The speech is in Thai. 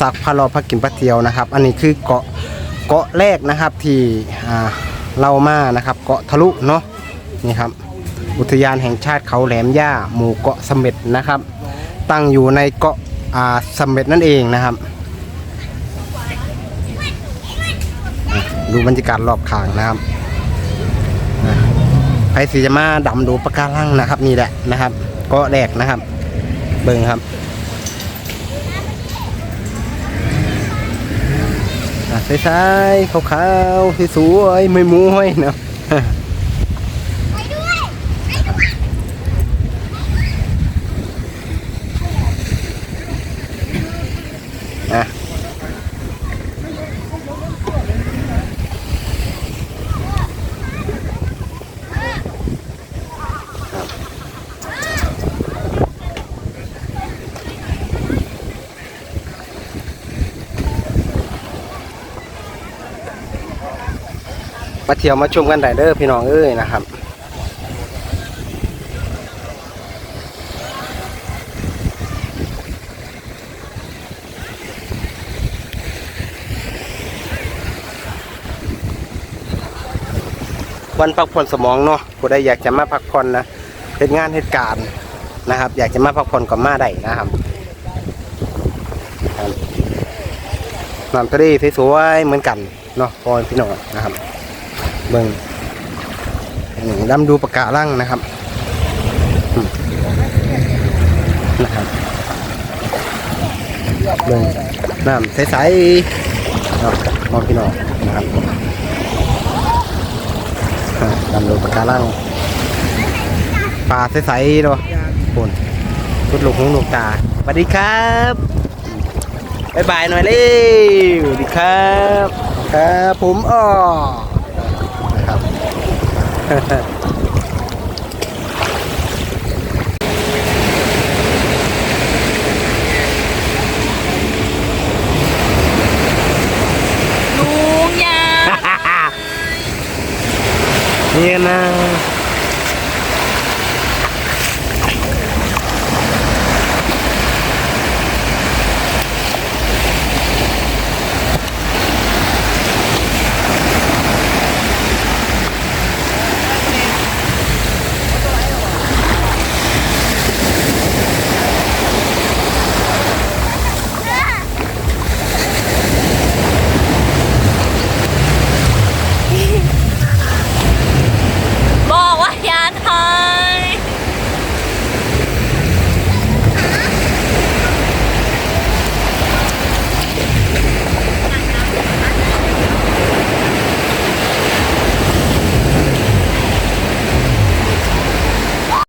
ตักพาราพักกินปลาเทียวนะครับ อันนี้คือเกาะเกาะแรกนะครับที่อ่าเรามานะครับ เกาะทะลุเนาะนี่ครับอุทยานแห่งชาติเขาแหลมย่าหมู่เกาะเสม็ดนะครับ ตั้งอยู่ในเกาะอ่าเสม็ดนั่นเองนะครับ ดูบรรยากาศรอบข้างนะครับใครสิจะมาดำดูปะการังนะครับนี่แหละนะครับ เกาะแรกนะครับ เบิ่งครับอะ ใสๆขาวๆสวยๆไม่มุ้ยเนาะอะ มาเที่ยวมาชมกันได้เด้อพี่น้องเอ้ยนะครับวันพักผ่อนสมองเนาะผู้ใดอยากจะมาพักผ่อนนะเหตุงานเหตุการณ์นะครับ อยากจะมาพักผ่อนก็มาได้นะครับครับน้ำทะเลสวยๆเหมือนกันเนาะพอพี่น้องนะครับ เบิ่งนี่ดำดูปะการังนะครับนะครับเบิ่งน้ำใสๆเนาะพอพี่น้องนะครับอะดำดูปะการังปลาใสๆเนาะคุณชุดลูกหูลูกตาสวัสดีครับบ๊ายบายหน่อยเร็วดีครับ ครับผมอ้อ ลุงยานี่นะ